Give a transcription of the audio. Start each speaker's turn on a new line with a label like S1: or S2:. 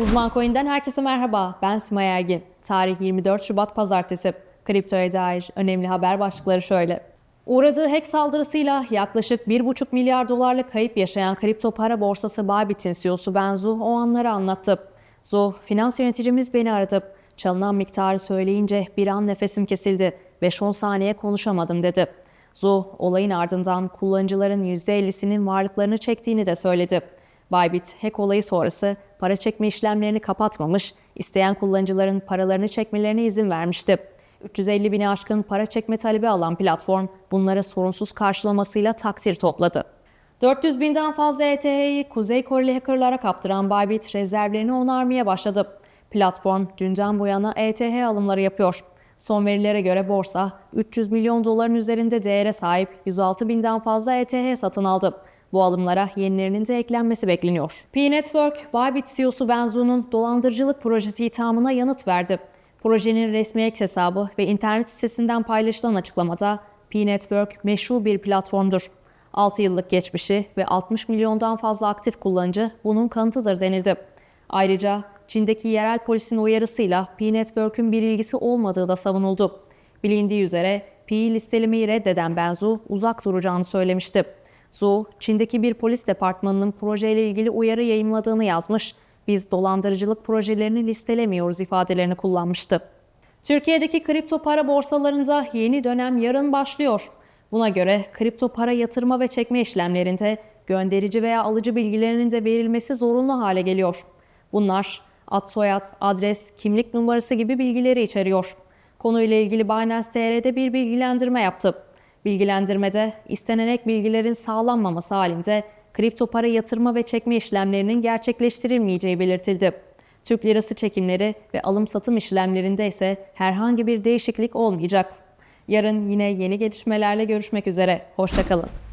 S1: Uzman Coin'den herkese merhaba. Ben Simay Ergin. Tarih 24 Şubat Pazartesi. Kriptoya dair önemli haber başlıkları şöyle. Uğradığı hack saldırısıyla yaklaşık 1,5 milyar dolarlık kayıp yaşayan kripto para borsası Bybit'in CEO'su Benzu o anları anlattı. Zu, finans yöneticimiz beni aradı. Çalınan miktarı söyleyince bir an nefesim kesildi. 5-10 saniye konuşamadım dedi. Zu, olayın ardından kullanıcıların %50'sinin varlıklarını çektiğini de söyledi. Bybit, hack olayı sonrası para çekme işlemlerini kapatmamış, isteyen kullanıcıların paralarını çekmelerine izin vermişti. 350 bini aşkın para çekme talebi alan platform bunlara sorunsuz karşılamasıyla takdir topladı. 400 binden fazla ETH'yi Kuzey Koreli hackerlara kaptıran Bybit rezervlerini onarmaya başladı. Platform dünden bu yana ETH alımları yapıyor. Son verilere göre borsa 300 milyon doların üzerinde değere sahip 106 binden fazla ETH satın aldı. Bu alımlara yenilerinin de eklenmesi bekleniyor. P-Network, Bybit CEO'su Benzu'nun dolandırıcılık projesi ithamına yanıt verdi. Projenin resmi X hesabı ve internet sitesinden paylaşılan açıklamada P-Network meşru bir platformdur. 6 yıllık geçmişi ve 60 milyondan fazla aktif kullanıcı bunun kanıtıdır denildi. Ayrıca Çin'deki yerel polisin uyarısıyla P-Network'ün bir ilgisi olmadığı da savunuldu. Bilindiği üzere P'yi listelemeyi reddeden Benzu uzak duracağını söylemişti. Zhu, Çin'deki bir polis departmanının projeyle ilgili uyarı yayımladığını yazmış, biz dolandırıcılık projelerini listelemiyoruz ifadelerini kullanmıştı. Türkiye'deki kripto para borsalarında yeni dönem yarın başlıyor. Buna göre kripto para yatırma ve çekme işlemlerinde gönderici veya alıcı bilgilerinin de verilmesi zorunlu hale geliyor. Bunlar ad soyad, adres, kimlik numarası gibi bilgileri içeriyor. Konuyla ilgili Binance TR'de bir bilgilendirme yaptı. Bilgilendirmede istenen ek bilgilerin sağlanmaması halinde kripto para yatırma ve çekme işlemlerinin gerçekleştirilmeyeceği belirtildi. Türk lirası çekimleri ve alım satım işlemlerinde ise herhangi bir değişiklik olmayacak. Yarın yine yeni gelişmelerle görüşmek üzere. Hoşçakalın.